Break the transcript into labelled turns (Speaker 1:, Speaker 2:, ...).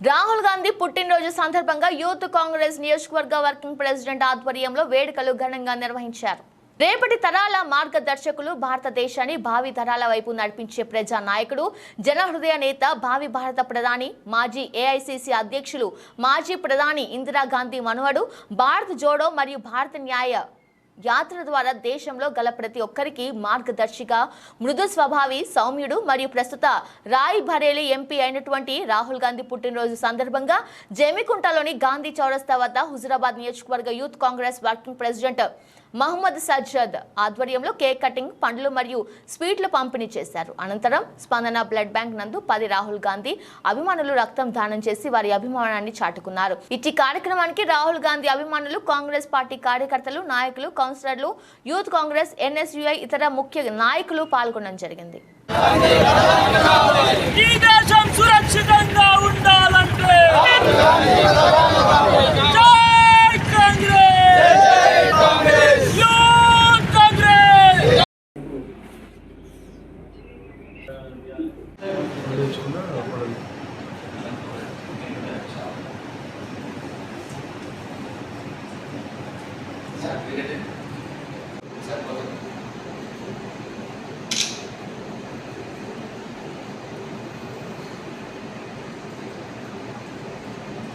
Speaker 1: రాహుల్ గాంధీ పుట్టినరోజు సందర్భంగా యూత్ కాంగ్రెస్ నియోజకవర్గ వర్కింగ్ ప్రెసిడెంట్ ఆధ్వర్యంలో వేడుకలు ఘనంగా నిర్వహించారు. రేపటి తరాల మార్గదర్శకులు భారతదేశాన్ని భావి తరాల వైపు నడిపించే ప్రజా నాయకుడు జనహృదయ నేత భావి భారత ప్రధాని మాజీ ఏఐసిసి అధ్యక్షులు మాజీ ప్రధాని ఇందిరాగాంధీ మనువడు భారత్ జోడో మరియు భారత న్యాయ యాత్ర ద్వారా దేశంలో గల ప్రతి ఒక్కరికి మార్గదర్శిగా మృదు స్వభావి సౌమ్యుడు మరియు ప్రస్తుత రాయ్ బరేలీ ఎంపీ అయినటువంటి రాహుల్ గాంధీ పుట్టినరోజు సందర్భంగా జమికుంటలోని గాంధీ చౌరస్తా వద్ద హుజురాబాద్ నియోజకవర్గ youth Congress working president Mohammed Sajjad ఆధ్వర్యంలో కేక్ కటింగ్ పండ్లు మరియు స్వీట్లు పంపిణీ చేశారు. అనంతరం స్పందన బ్లడ్ బ్యాంక్ నందు పది రాహుల్ గాంధీ అభిమానులు రక్తం దానం చేసి వారి అభిమానాన్ని చాటుకున్నారు. ఇట్టి కార్యక్రమానికి రాహుల్ గాంధీ అభిమానులు కాంగ్రెస్ పార్టీ కార్యకర్తలు నాయకులు కౌన్సిలర్లు యూత్ కాంగ్రెస్ ఎన్ఎస్యుఐ ఇతర ముఖ్య నాయకులు పాల్గొనడం జరిగింది.
Speaker 2: సురక్షితంగా